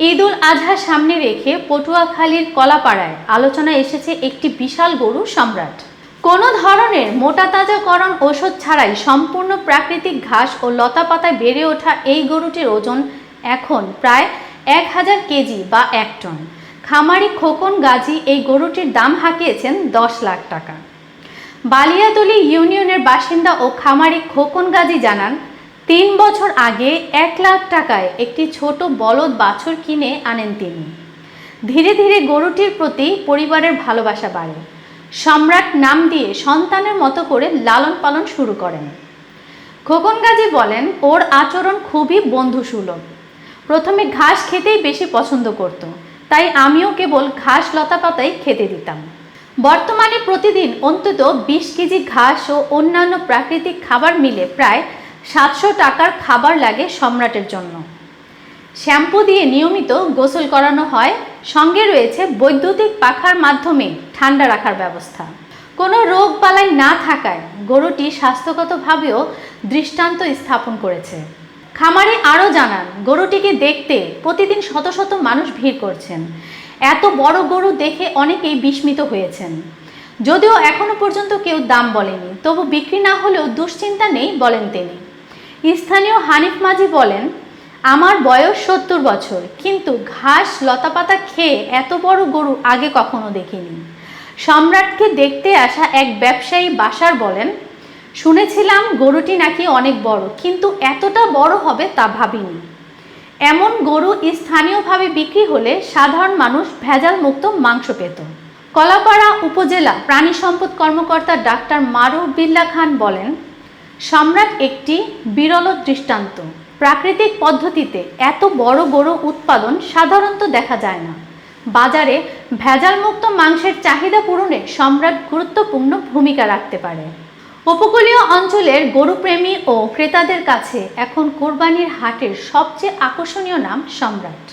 ঈদ উল আজহা সামনে রেখে পটুয়াখালীর কলাপাড়ায় আলোচনায় এসেছে একটি বিশাল গরু সম্রাট। কোনো ধরনের মোটা তাজাকরণ ওষুধ ছাড়াই সম্পূর্ণ প্রাকৃতিক ঘাস ও লতাপাতায় বেড়ে ওঠা এই গরুটির ওজন এখন প্রায় এক হাজার কেজি বা এক টন। খামারি খোকন গাজী এই গরুটির দাম হাঁকিয়েছেন দশ লাখ টাকা। বালিয়াতলি ইউনিয়নের বাসিন্দা ও খামারি খোকন গাজী জানান তিন বছর আগে এক লাখ টাকায় একটি ছোট বলদ বাছুর কিনে আনেন তিনি। ধীরে ধীরে গরুটির প্রতি পরিবারের ভালোবাসা বাড়ে। সম্রাট নাম দিয়ে সন্তানের মতো করে লালন পালন শুরু করেন। খোকন গাজী বলেন, ওর আচরণ খুবই বন্ধুসুলভ। প্রথমে ঘাস খেতেই বেশি পছন্দ করত, তাই আমিও কেবল ঘাস লতা পাতাই খেতে দিতাম। বর্তমানে প্রতিদিন অন্তত বিশ কেজি ঘাস ও অন্যান্য প্রাকৃতিক খাবার মিলে প্রায় সাতশো টাকার খাবার লাগে সম্রাটের জন্য। শ্যাম্পু দিয়ে নিয়মিত গোসল করানো হয়। সঙ্গে রয়েছে বৈদ্যুতিক পাখার মাধ্যমে ঠান্ডা রাখার ব্যবস্থা। কোনো রোগ বালাই না থাকায় গরুটি স্বাস্থ্যগতভাবেও দৃষ্টান্ত স্থাপন করেছে। খামারে আরও জানান, গরুটিকে দেখতে প্রতিদিন শত শত মানুষ ভিড় করছেন। এত বড় গরু দেখে অনেকেই বিস্মিত হয়েছেন। যদিও এখনও পর্যন্ত কেউ দাম বলেনি, তবু বিক্রি না হলেও দুশ্চিন্তা নেই বলেন তিনি। স্থানীয় হানিফ মাঝি বলেন, আমার বয়স সত্তর বছর, কিন্তু ঘাস, লতাপাতা খেয়ে এত বড় গরু আগে কখনো দেখিনি। সম্রাটকে দেখতে আসা এক ব্যবসায়ী বাসার বলেন, শুনেছিলাম গরুটি নাকি অনেক বড়, কিন্তু এতটা বড় হবে তা ভাবিনি। এমন গরু স্থানীয়ভাবে বিক্রি হলে সাধারণ মানুষ ভেজাল মুক্ত মাংস পেত। কলাপাড়া উপজেলা প্রাণী সম্পদ কর্মকর্তা ডাক্তার মারুফ বিল্লা খান বলেন সম্রাট একটি বিরল দৃষ্টান্ত। প্রাকৃতিক পদ্ধতিতে এত বড় বড় উৎপাদন সাধারণত দেখা যায় না। বাজারে ভেজালমুক্ত মাংসের চাহিদা পূরণে সম্রাট গুরুত্বপূর্ণ ভূমিকা রাখতে পারে। উপকূলীয় অঞ্চলের গরুপ্রেমী ও ক্রেতাদের কাছে এখন কোরবানির হাটের সবচেয়ে আকর্ষণীয় নাম সম্রাট।